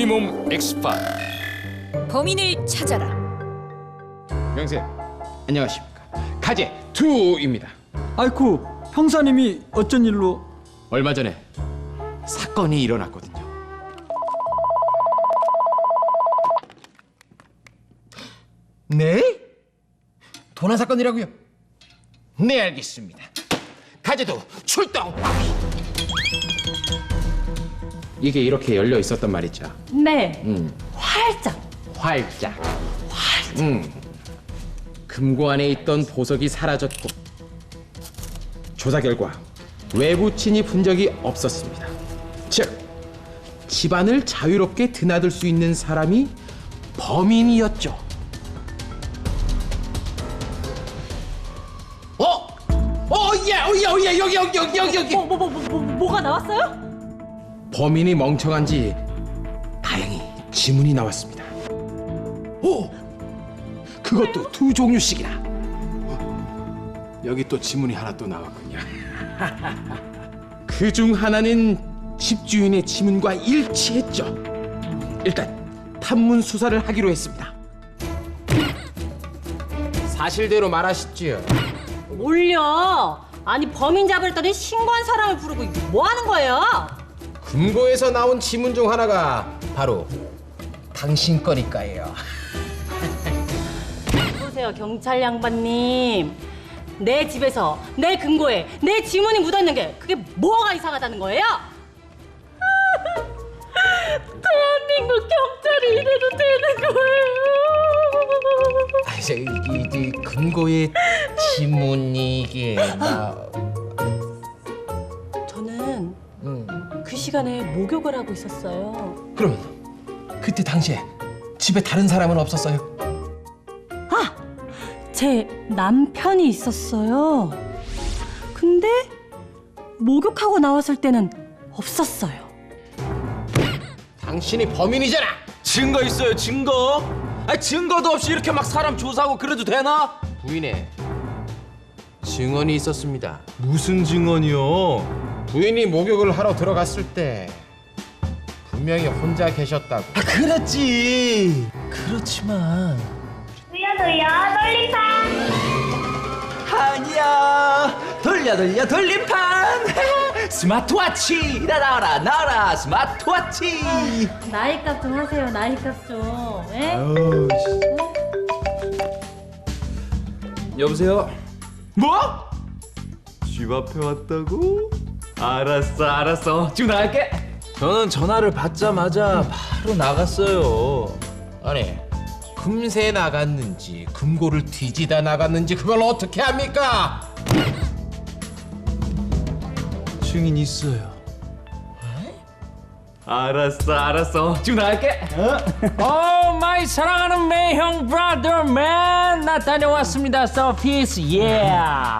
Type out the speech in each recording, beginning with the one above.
우리 몸 엑스파일 범인을 찾아라. 명세 안녕하십니까? 가제 2입니다. 아이쿠 형사님이 어쩐 일로? 얼마 전에 사건이 일어났거든요. 네? 도난 사건이라고요? 네 알겠습니다. 가제도 출동 이게 이렇게 열려 있었단 말이죠 네. 음. 활짝. 활짝. 음. 금고 안에 있던 보석이 사라졌고 조사 결과 외부 침입 흔적이 없었습니다. 즉 집안을 자유롭게 드나들 수 있는 사람이 범인이었죠. 어? 어, 예, 어, 예, 어, 예, 여기, 여기, 여기, 여기, 여기. 뭐, 뭐, 뭐, 뭐, 뭐, 뭐가 나왔어요? 범인이 멍청한지 다행히 지문이 나왔습니다. 오, 그것도 두 종류씩이나. 여기 또 지문이 하나 또 나왔군요. 그 중 하나는 집주인의 지문과 일치했죠. 일단 탐문 수사를 하기로 했습니다. 사실대로 말하시지요. 올려. 아니 범인 잡으랬더니 신고한 사람을 부르고 뭐 하는 거예요? 금고에서 나온 지문 중 하나가 바로 당신 거니까요. 보세요 경찰 양반님. 내 집에서 내 금고에 내 지문이 묻어있는 게 그게 뭐가 이상하다는 거예요? 대한민국 경찰이 이래도 되는 거예요? 아, 저, 이, 이 금고에 지문이 이게 나. 시간에 목욕을 하고 있었어요. 그러면 그때 당시에 집에 다른 사람은 없었어요? 제 남편이 있었어요. 근데 목욕하고 나왔을 때는 없었어요. 당신이 범인이잖아. 증거 있어요 증거? 아 증거도 없이 이렇게 막 사람 조사하고 그래도 되나? 부인의 증언이 있었습니다. 무슨 증언이요? 부인이 목욕을 하러 들어갔을 때 분명히 혼자 계셨다고. 아 그랬지 그렇지만 돌려 돌려 돌림판 아니야 돌려 돌려 돌림판 스마트워치 나라 나라 스마트워치 나이값 좀 하세요. 나이값 좀. 예? 여보세요? 뭐? 집 앞에 왔다고? 알았어 알았어. 지금 나갈게. 저는 전화를 받자마자 바로 나갔어요. 아니 금세 나갔는지 금고를 뒤지다 나갔는지 그걸 어떻게 합니까? 증인 있어요 알았어 알았어. 지금 나갈게. 오 마이 사랑하는 매형 브라더 맨나 다녀왔습니다 서피스. 예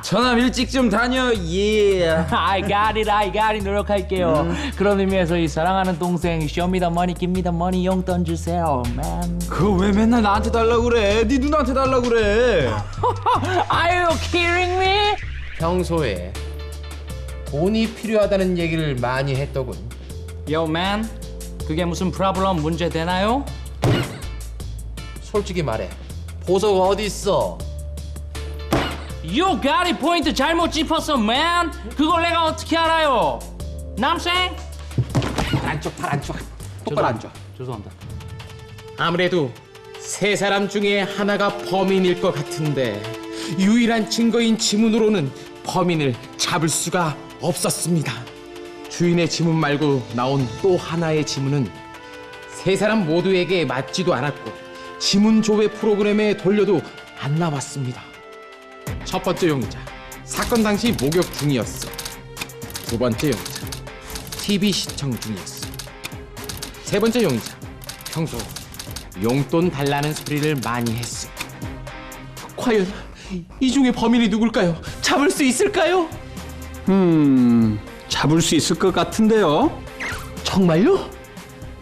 전화 일찍 좀 다녀 예 I got it I got it. 노력할게요. 그런 의미에서 이 사랑하는 동생 쇼미더머니 깁미더머니 용돈 주세요 맨. 그거 왜 맨날 나한테 달라고 그래? 네 누나한테 달라고 그래. Are you kidding me? 평소에 돈이 필요하다는 얘기를 많이 했더군. Yo man 그게 무슨 프로블럼 문제 되나요? 솔직히 말해. 보석 어디 있어? You got it 포인트 잘못 짚었어 man 그걸 내가 어떻게 알아요 남생? 안쪽 팔 안쪽. 똑바로 앉아. 죄송합니다 아무래도 세 사람 중에 하나가 범인일 것 같은데 유일한 증거인 지문으로는 범인을 잡을 수가 없었습니다. 주인의 지문 말고 나온 또 하나의 지문은 세 사람 모두에게 맞지도 않았고 지문 조회 프로그램에 돌려도 안 나왔습니다. 첫 번째 용의자 사건 당시 목욕 중이었어. 두 번째 용의자 TV 시청 중이었어. 세 번째 용의자 평소 용돈 달라는 소리를 많이 했어. 과연 이 중에 범인이 누굴까요? 잡을 수 있을까요? 음 잡을 수 있을 것 같은데요 정말요?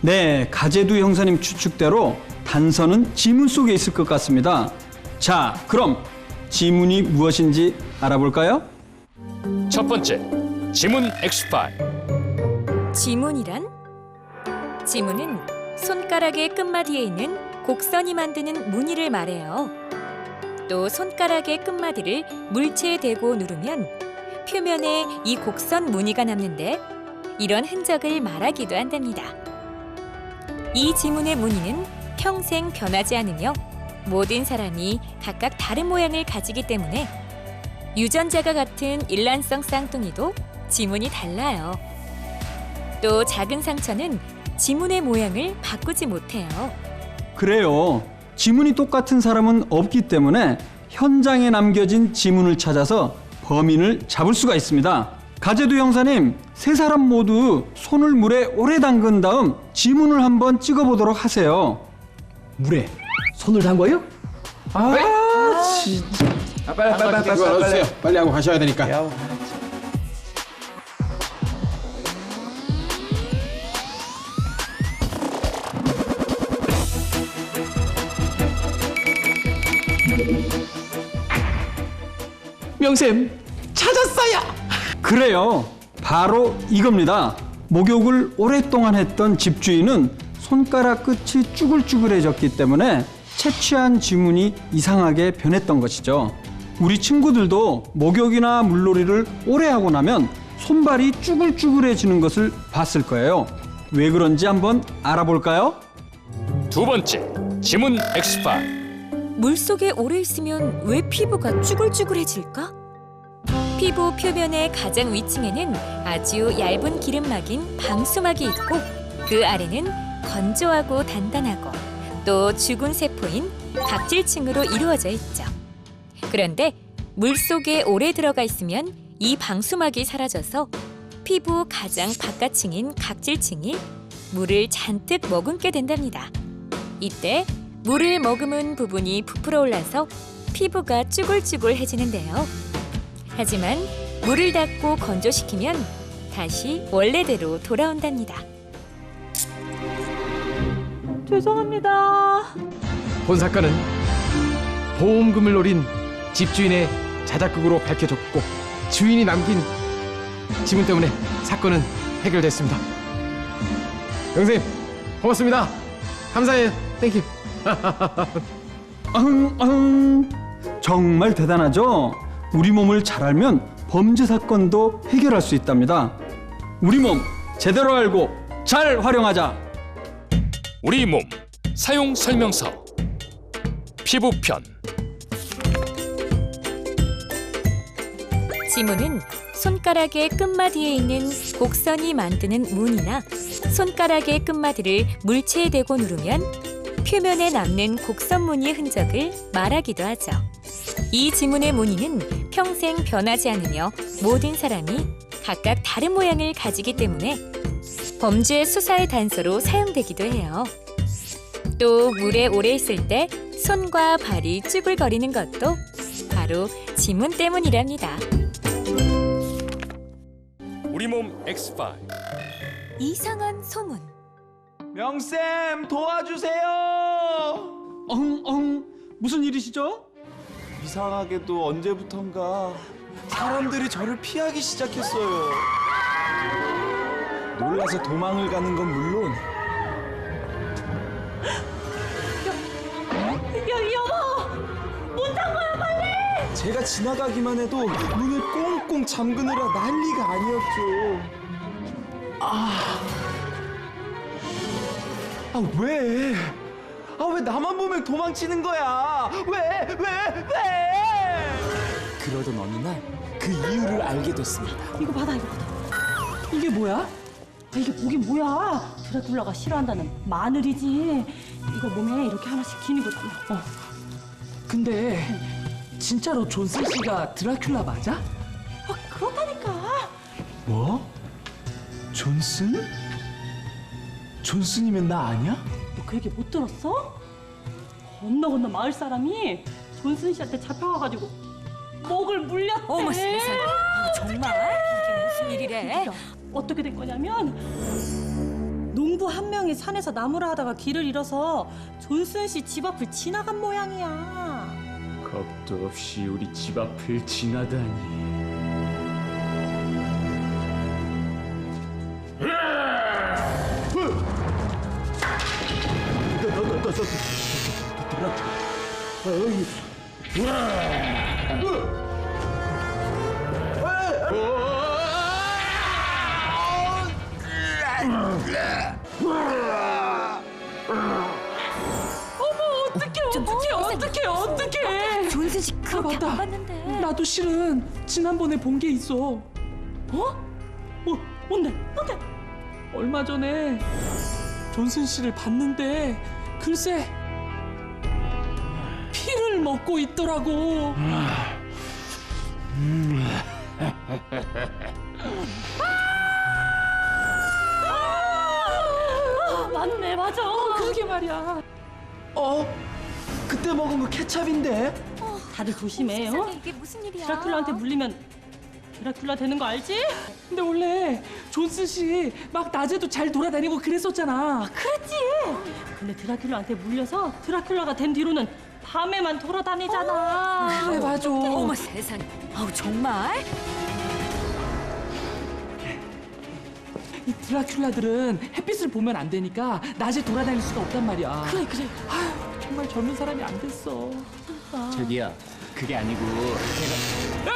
네 가재두 형사님 추측대로 단서는 지문 속에 있을 것 같습니다 자 그럼 지문이 무엇인지 알아볼까요? 첫 번째 지문 엑스파일 지문이란? 지문은 손가락의 끝마디에 있는 곡선이 만드는 무늬를 말해요. 또 손가락의 끝마디를 물체에 대고 누르면 표면에 이 곡선 무늬가 남는데 이런 흔적을 말하기도 한답니다. 이 지문의 무늬는 평생 변하지 않으며 모든 사람이 각각 다른 모양을 가지기 때문에 유전자가 같은 일란성 쌍둥이도 지문이 달라요. 또 작은 상처는 지문의 모양을 바꾸지 못해요. 그래요. 지문이 똑같은 사람은 없기 때문에 현장에 남겨진 지문을 찾아서 범인을 잡을 수가 있습니다. 가제도 형사님, 세 사람 모두 손을 물에 오래 담근 다음 지문을 한번 찍어보도록 하세요. 물에 손을 담궈요? 아 진짜. 아, 빨리 빨리 빨리 빨리 이거 빨리. 넣어주세요. 빨리 하고 가셔야 되니까. 야, 명쌤 찾았어요. 그래요. 바로 이겁니다. 목욕을 오랫동안 했던 집주인은 손가락 끝이 쭈글쭈글해졌기 때문에 채취한 지문이 이상하게 변했던 것이죠. 우리 친구들도 목욕이나 물놀이를 오래 하고 나면 손발이 쭈글쭈글해지는 것을 봤을 거예요. 왜 그런지 한번 알아볼까요? 두 번째, 지문 X5. 물 속에 오래 있으면 왜 피부가 쭈글쭈글해질까? 피부 표면의 가장 위층에는 아주 얇은 기름막인 방수막이 있고 그 아래는 건조하고 단단하고 또 죽은 세포인 각질층으로 이루어져 있죠. 그런데 물 속에 오래 들어가 있으면 이 방수막이 사라져서 피부 가장 바깥층인 각질층이 물을 잔뜩 머금게 된답니다. 이때 물을 머금은 부분이 부풀어 올라서 피부가 쭈글쭈글해지는데요. 하지만 물을 닦고 건조시키면 다시 원래대로 돌아온답니다. 죄송합니다. 본 사건은 보험금을 노린 집주인의 자작극으로 밝혀졌고 주인이 남긴 지문 때문에 사건은 해결됐습니다. 영생님 고맙습니다. 감사해요. 땡큐. 아흥 아흥 정말 대단하죠? 우리 몸을 잘 알면 범죄 사건도 해결할 수 있답니다. 우리 몸 제대로 알고 잘 활용하자. 우리 몸 사용 설명서. 피부편. 지문은 손가락의 끝마디에 있는 곡선이 만드는 문이나 손가락의 끝마디를 물체에 대고 누르면 표면에 남는 곡선 무늬의 흔적을 말하기도 하죠. 이 지문의 무늬는 평생 변하지 않으며 모든 사람이 각각 다른 모양을 가지기 때문에 범죄 수사의 단서로 사용되기도 해요. 또 물에 오래 있을 때 손과 발이 쭈글거리는 것도 바로 지문 때문이랍니다. 우리 몸 X5. 이상한 소문. 명쌤 도와주세요. 어흥 무슨 일이시죠? 이상하게도 언제부턴가 사람들이 저를 피하기 시작했어요. 놀라서 도망을 가는 건 물론 야, 여보! 문 잠궈요, 빨리! 제가 지나가기만 해도 문을 꽁꽁 잠그느라 난리가 아니었죠. 아, 아 왜? 아 왜 나만 보면 도망치는 거야? 왜? 왜? 왜? 그러던 어느 날 그 이유를 알게 됐습니다. 이거 받아, 이거 받아. 이게 뭐야? 아, 이게 보긴 뭐야? 드라큘라가 싫어한다는 마늘이지. 이거 몸에 이렇게 하나씩 기니거든. 어. 근데 진짜로 존슨 씨가 드라큘라 맞아? 아, 그렇다니까. 뭐? 존슨? 존슨이면 나 아니야? 너그 얘기 못 들었어? 건너 건너 마을 사람이 존슨 씨한테 잡혀가가지고 목을 물렸대. 어머 세상에. 아, 정말? 이게 무슨 일이래? 어떻게 된 거냐면 농부 한 명이 산에서 나무를 하다가 길을 잃어서 존슨 씨 집 앞을 지나간 모양이야. 겁도 없이 우리 집 앞을 지나다니. 어떡해 어떡해 어떡해 존슨 씨 그렇게 맞다. 안 봤는데. 나도 실은 지난번에 본 게 있어 어? 뭐 뭔데 뭔데 얼마 전에 존슨 씨를 봤는데 글쎄 피를 먹고 있더라고 아! 맞네 맞아 그러게 말이야 어? 그때 먹은 거 케찹인데? 다들 조심해 어? 세상에 이게 무슨 일이야? 드라큘라한테 물리면 드라큘라 되는 거 알지? 근데 원래 존슨 씨 막 낮에도 잘 돌아다니고 그랬었잖아. 그랬지. 근데 드라큘라한테 물려서 드라큘라가 된 뒤로는 밤에만 돌아다니잖아. 그래 맞아. 어머 세상에. 아우 정말? 이 드라큘라들은 햇빛을 보면 안 되니까 낮에 돌아다닐 수가 없단 말이야. 그래 그래. 아휴 정말 젊은 사람이 안 됐어. 저기요 그게 아니고 저기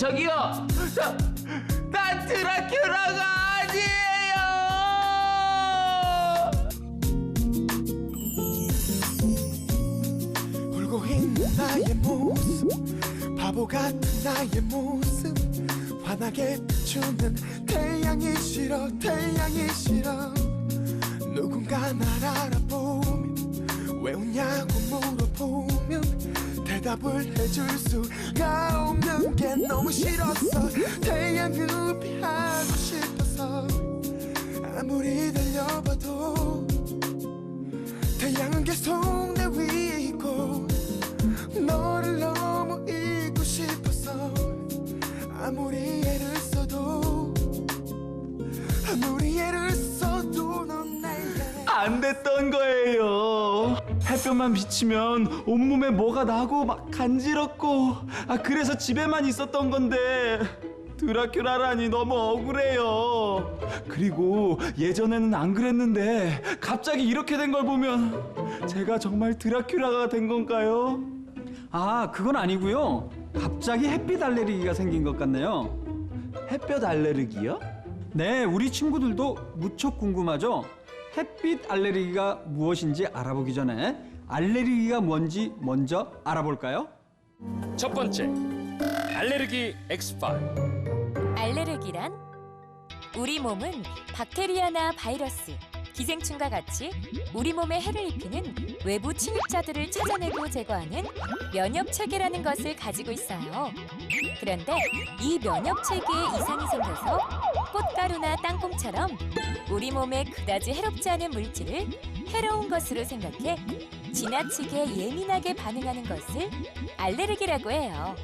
저기요. 저, 난 드라큘라가 아니에요. 울고 있는 나의 모습 바보 같은 나의 모습 환하게 비추는 태양이 싫어 태양이 싫어 누군가 날 알아보면 왜 웃냐고 물어보면 대답을 해줄 수가 없는 게 너무 싫었어 태양을 피하고 싶어서 아무리 달려봐도 태양은 계속 내 위에 있고 너를 너무 잊고 싶어서 아무리 애를 써도 아무리 애를 써도 넌 내게 안 됐던 거예요. 햇볕만 비치면 온몸에 뭐가 나고 막 간지럽고 아 그래서 집에만 있었던 건데 드라큘라라니 너무 억울해요. 그리고 예전에는 안 그랬는데 갑자기 이렇게 된 걸 보면 제가 정말 드라큘라가 된 건가요? 아, 그건 아니고요. 갑자기 햇빛 알레르기가 생긴 것 같네요. 햇볕 알레르기요? 네, 우리 친구들도 무척 궁금하죠? 햇빛 알레르기가 무엇인지 알아보기 전에 알레르기가 뭔지 먼저 알아볼까요? 첫 번째, 알레르기 X5. 알레르기란 우리 몸은 박테리아나 바이러스, 기생충과 같이 우리 몸에 해를 입히는 외부 침입자들을 찾아내고 제거하는 면역 체계라는 것을 가지고 있어요. 그런데 이 면역 체계에 이상이 생겨서 꽃가루나 땅콩처럼 우리 몸에 그다지 해롭지 않은 물질을 해로운 것으로 생각해 지나치게 예민하게 반응하는 것을 알레르기라고 해요.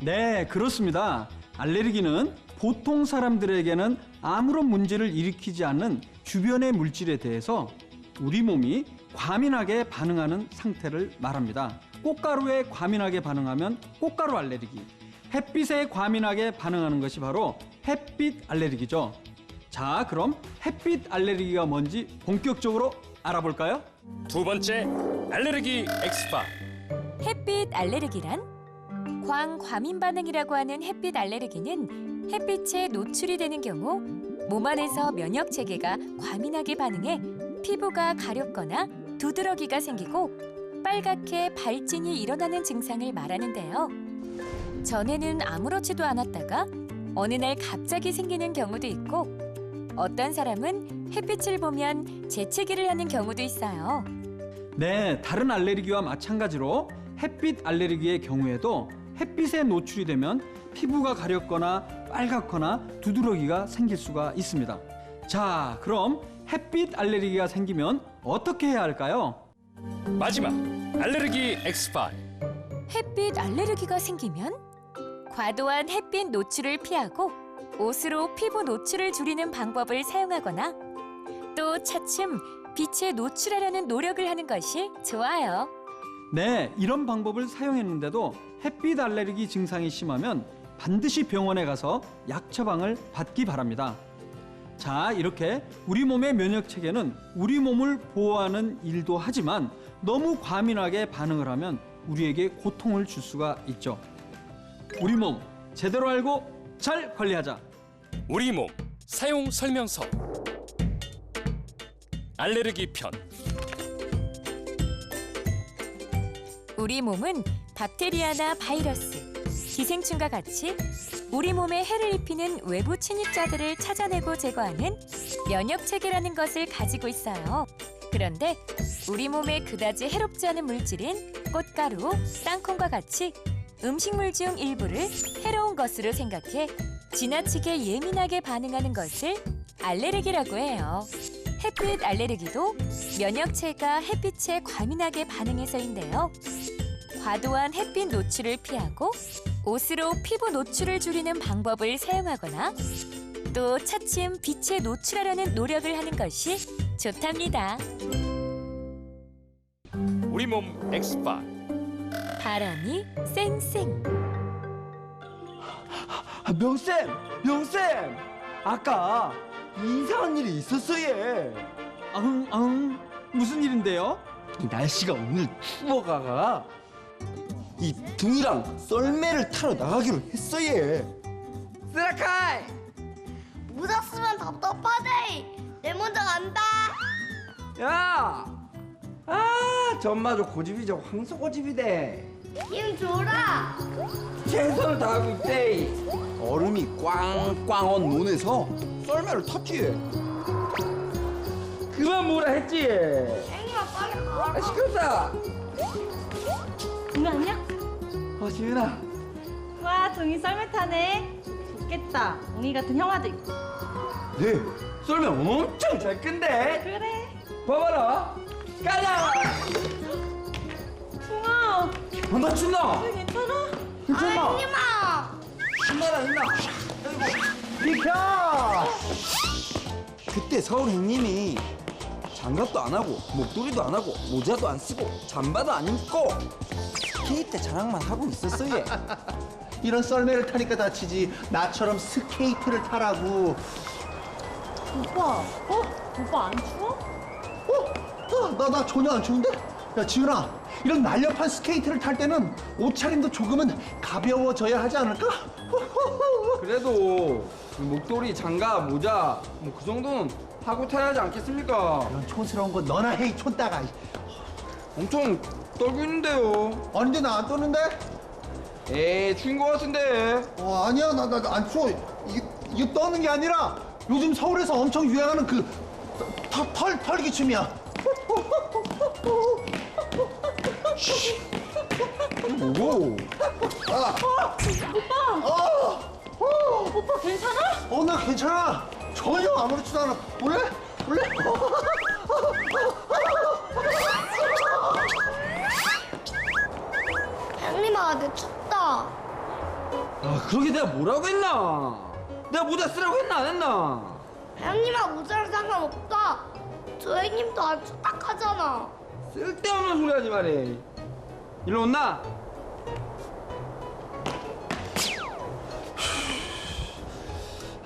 네, 그렇습니다. 알레르기는 보통 사람들에게는 아무런 문제를 일으키지 않는 주변의 물질에 대해서 우리 몸이 과민하게 반응하는 상태를 말합니다. 꽃가루에 과민하게 반응하면 꽃가루 알레르기, 햇빛에 과민하게 반응하는 것이 바로 햇빛 알레르기죠. 자, 그럼 햇빛 알레르기가 뭔지 본격적으로 알아볼까요? 두 번째, 알레르기 X5. 햇빛 알레르기란 광과민 반응이라고 하는 햇빛 알레르기는 햇빛에 노출이 되는 경우 몸 안에서 면역 체계가 과민하게 반응해 피부가 가렵거나 두드러기가 생기고 빨갛게 발진이 일어나는 증상을 말하는데요. 전에는 아무렇지도 않았다가 어느 날 갑자기 생기는 경우도 있고 어떤 사람은 햇빛을 보면 재채기를 하는 경우도 있어요. 네, 다른 알레르기와 마찬가지로 햇빛 알레르기의 경우에도 햇빛에 노출이 되면 피부가 가렵거나 빨갛거나 두드러기가 생길 수가 있습니다. 자, 그럼 햇빛 알레르기가 생기면 어떻게 해야 할까요? 마지막, 알레르기 X5. 햇빛 알레르기가 생기면 과도한 햇빛 노출을 피하고 옷으로 피부 노출을 줄이는 방법을 사용하거나 또 차츰 빛에 노출하려는 노력을 하는 것이 좋아요. 네, 이런 방법을 사용했는데도 햇빛 알레르기 증상이 심하면 반드시 병원에 가서 약 처방을 받기 바랍니다. 자, 이렇게 우리 몸의 면역 체계는 우리 몸을 보호하는 일도 하지만 너무 과민하게 반응을 하면 우리에게 고통을 줄 수가 있죠. 우리 몸 제대로 알고 잘 관리하자. 우리 몸 사용 설명서 알레르기 편 우리 몸은 박테리아나 바이러스, 기생충과 같이 우리 몸에 해를 입히는 외부 침입자들을 찾아내고 제거하는 면역 체계라는 것을 가지고 있어요. 그런데 우리 몸에 그다지 해롭지 않은 물질인 꽃가루, 땅콩과 같이 음식물 중 일부를 해로운 것으로 생각해 지나치게 예민하게 반응하는 것을 알레르기라고 해요. 햇빛 알레르기도 면역체가 햇빛에 과민하게 반응해서인데요. 과도한 햇빛 노출을 피하고 옷으로 피부 노출을 줄이는 방법을 사용하거나 또 차츰 빛에 노출하려는 노력을 하는 것이 좋답니다. 우리 몸 엑스파 바람이 쌩쌩. 아, 명쌤, 명쌤. 아까 이상한 일이 있었어 얘. 아흥 아흥 무슨 일인데요? 이 날씨가 오늘 추워가가 이 등이랑 썰매를 타러 나가기로 했어 얘. 쓰라카이. 묻었으면 답답하대. 내 먼저 간다. 야! 아, 전마저 고집이 저 황소 고집이대. 힘 줘라. 최선을 다하고 있대. 얼음이 꽝꽝 온 논에서 썰매를 탔지. 그만 뭐라 했지. 행님아 빨리 아, 가라. 시끄럽다. 동이 아니야? 어, 지윤아. 와 동이 썰매 타네. 좋겠다. 웅이 같은 형아도 있고. 네, 썰매 엄청 잘 끈대. 그래. 봐봐라. 가자. 어, 나 춘나. 괜찮아? 괜찮아. 행님아. 신나라, 신나. 비켜! 그때 서울 형님이 장갑도 안 하고 목도리도 안 하고 모자도 안 쓰고 잠바도 안 입고 스케이트 자랑만 하고 있었어 얘. 이런 썰매를 타니까 다치지 나처럼 스케이트를 타라고 오빠, 어? 오빠 안 추워? 어? 나, 나 전혀 안 추운데? 야 지은아 이런 날렵한 스케이트를 탈 때는 옷차림도 조금은 가벼워져야 하지 않을까? 그래도 이 목도리, 장갑, 모자 뭐 그 정도는 하고 타야 하지 않겠습니까? 이런 촌스러운 거 너나 해이 촌따가 엄청 떨고 있는데요. 아닌데 나안 떠는데? 에이, 추운 것 같은데. 어 아니야 나 나 안 추워 이게, 이게 떠는 게 아니라 요즘 서울에서 엄청 유행하는 그 털, 털, 털기춤이야 뭐고? 오빠 괜찮아? 어 나 괜찮아 전혀 아무렇지도 않아 볼래? 볼래? 행님아 내 춥다. 아, 그러게 내가 뭐라고 했나? 내가 모자 쓰라고 했나 안 했나? 행님아 모자랑 상관없다. 저 행님도 안 춥다 하잖아. 쓸데없는 소리 하지 말해. 일로 온나?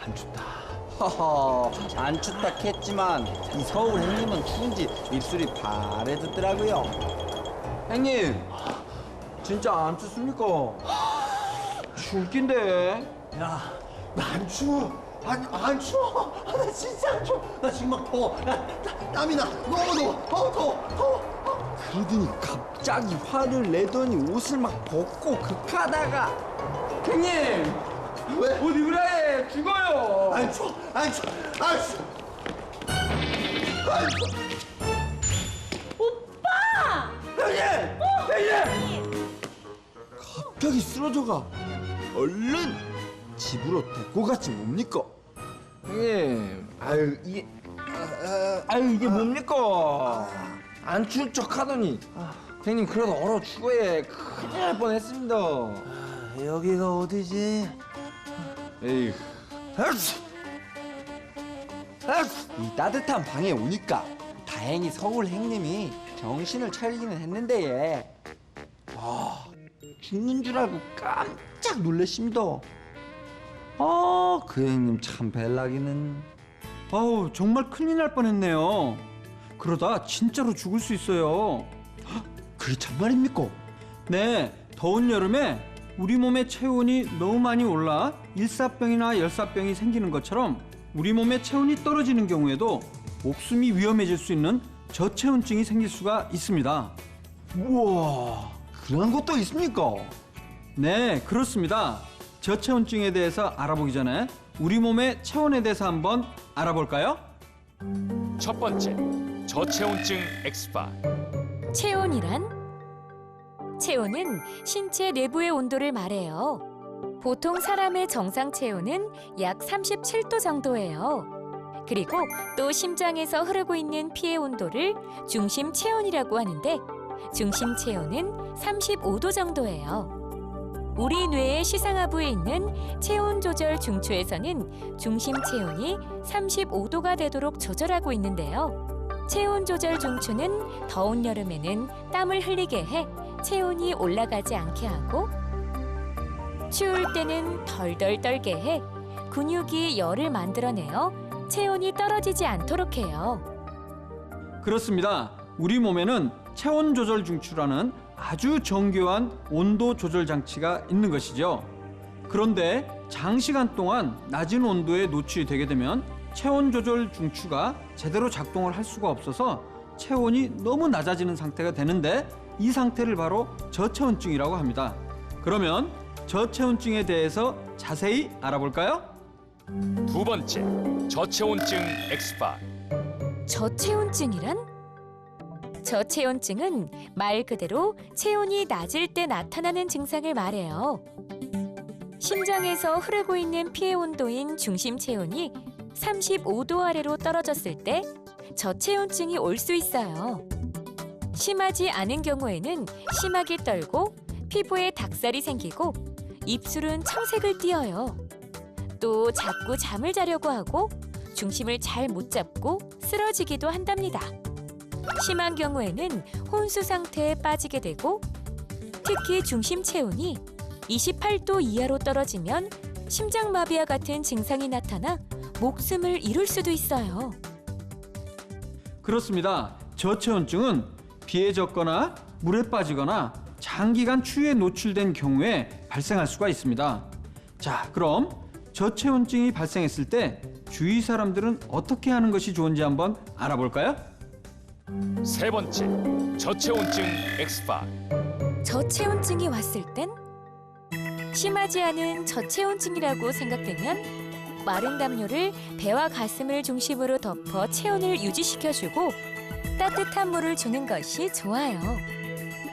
안 춥다. 허허 안 춥다 했지만 이 서울 형님은 추운지 입술이 바래졌더라고요. 형님, 진짜 안 춥습니까? 추울 낀데. 야, 나 안 추워. 안, 안 추워. 아, 나 진짜 안 추워. 나 지금 막 더워. 나, 나, 땀이 나. 너무 더워. 더워, 더워, 더워. 그러더니 갑자기 화를 내더니 옷을 막 벗고 극하다가 형님, 왜? 옷 입으라 해. 죽어요. 안 추워. 안 추워. 안 추워. 안 추워. 오빠! 형님, 형님. 갑자기 쓰러져가 얼른 집으로 데리고 갔지 뭡니까? 형님, 아유 이게, 아유 이게 뭡니까? 안 추운 척 하더니, 형님 그래도 얼어 죽어야 큰일 날 뻔했습니다. 여기가 어디지? 에이, 이 따뜻한 방에 오니까 다행히 서울 행님이 정신을 차리기는 했는데 얘. 아, 죽는 줄 알고 깜짝 놀랐습니다. 아, 그 행님 참 벨라기는. 아우 정말 큰일 날 뻔했네요. 그러다 진짜로 죽을 수 있어요. 그게 정말입니까? 네, 더운 여름에 우리 몸의 체온이 너무 많이 올라 일사병이나 열사병이 생기는 것처럼 우리 몸의 체온이 떨어지는 경우에도 목숨이 위험해질 수 있는 저체온증이 생길 수가 있습니다. 우와, 그런 것도 있습니까? 네, 그렇습니다. 저체온증에 대해서 알아보기 전에 우리 몸의 체온에 대해서 한번 알아볼까요? 첫 번째, 저체온증 엑스파. 체온이란? 체온은 신체 내부의 온도를 말해요. 보통 사람의 정상 체온은 약 37도 정도예요. 그리고 또 심장에서 흐르고 있는 피의 온도를 중심 체온이라고 하는데 중심 체온은 35도 정도예요. 우리 뇌의 시상하부에 있는 체온 조절 중추에서는 중심 체온이 35도가 되도록 조절하고 있는데요. 체온 조절 중추는 더운 여름에는 땀을 흘리게 해 체온이 올라가지 않게 하고 추울 때는 덜덜 떨게 해 근육이 열을 만들어내어 체온이 떨어지지 않도록 해요. 그렇습니다. 우리 몸에는 체온 조절 중추라는 아주 정교한 온도 조절 장치가 있는 것이죠. 그런데 장시간 동안 낮은 온도에 노출이 되게 되면 체온 조절 중추가 제대로 작동을 할 수가 없어서 체온이 너무 낮아지는 상태가 되는데 이 상태를 바로 저체온증이라고 합니다. 그러면 저체온증에 대해서 자세히 알아볼까요? 두 번째, 저체온증 엑스파. 저체온증이란? 저체온증은 말 그대로 체온이 낮을 때 나타나는 증상을 말해요. 심장에서 흐르고 있는 피의 온도인 중심 체온이 35도 아래로 떨어졌을 때 저체온증이 올 수 있어요. 심하지 않은 경우에는 심하게 떨고 피부에 닭살이 생기고 입술은 청색을 띠어요. 또 자꾸 잠을 자려고 하고 중심을 잘 못 잡고 쓰러지기도 한답니다. 심한 경우에는 혼수 상태에 빠지게 되고 특히 중심 체온이 28도 이하로 떨어지면 심장마비와 같은 증상이 나타나 목숨을 잃을 수도 있어요. 그렇습니다. 저체온증은 비에 젖거나 물에 빠지거나 장기간 추위에 노출된 경우에 발생할 수가 있습니다. 자, 그럼 저체온증이 발생했을 때 주위 사람들은 어떻게 하는 것이 좋은지 한번 알아볼까요? 세 번째, 저체온증 엑스파. 저체온증이 왔을 땐 심하지 않은 저체온증이라고 생각되면 마른 담요를 배와 가슴을 중심으로 덮어 체온을 유지시켜주고 따뜻한 물을 주는 것이 좋아요.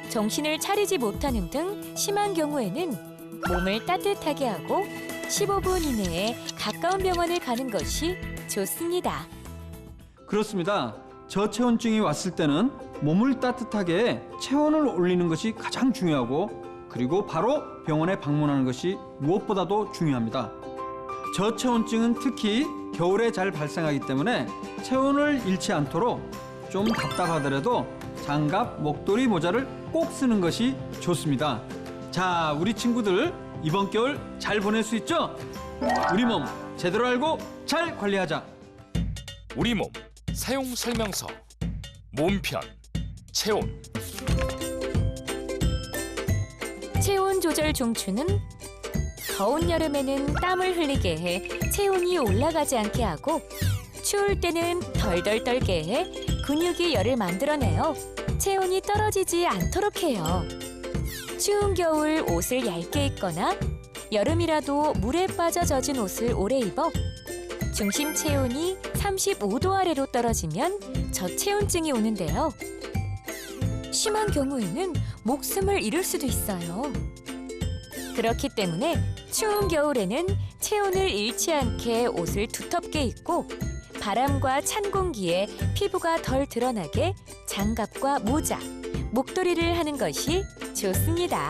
정신을 차리지 못하는 등 심한 경우에는 몸을 따뜻하게 하고 15분 이내에 가까운 병원을 가는 것이 좋습니다. 그렇습니다. 저체온증이 왔을 때는 몸을 따뜻하게 해 체온을 올리는 것이 가장 중요하고 그리고 바로 병원에 방문하는 것이 무엇보다도 중요합니다. 저체온증은 특히 겨울에 잘 발생하기 때문에 체온을 잃지 않도록 좀 답답하더라도 장갑, 목도리, 모자를 꼭 쓰는 것이 좋습니다. 자, 우리 친구들 이번 겨울 잘 보낼 수 있죠? 우리 몸 제대로 알고 잘 관리하자. 우리 몸 사용 설명서. 몸편, 체온, 체온 조절 중추는 더운 여름에는 땀을 흘리게 해 체온이 올라가지 않게 하고 추울 때는 덜덜 떨게 해 근육이 열을 만들어내어 체온이 떨어지지 않도록 해요. 추운 겨울 옷을 얇게 입거나 여름이라도 물에 빠져 젖은 옷을 오래 입어 중심 체온이 35도 아래로 떨어지면 저체온증이 오는데요. 심한 경우에는 목숨을 잃을 수도 있어요. 그렇기 때문에 추운 겨울에는 체온을 잃지 않게 옷을 두텁게 입고 바람과 찬 공기에 피부가 덜 드러나게 장갑과 모자, 목도리를 하는 것이 좋습니다.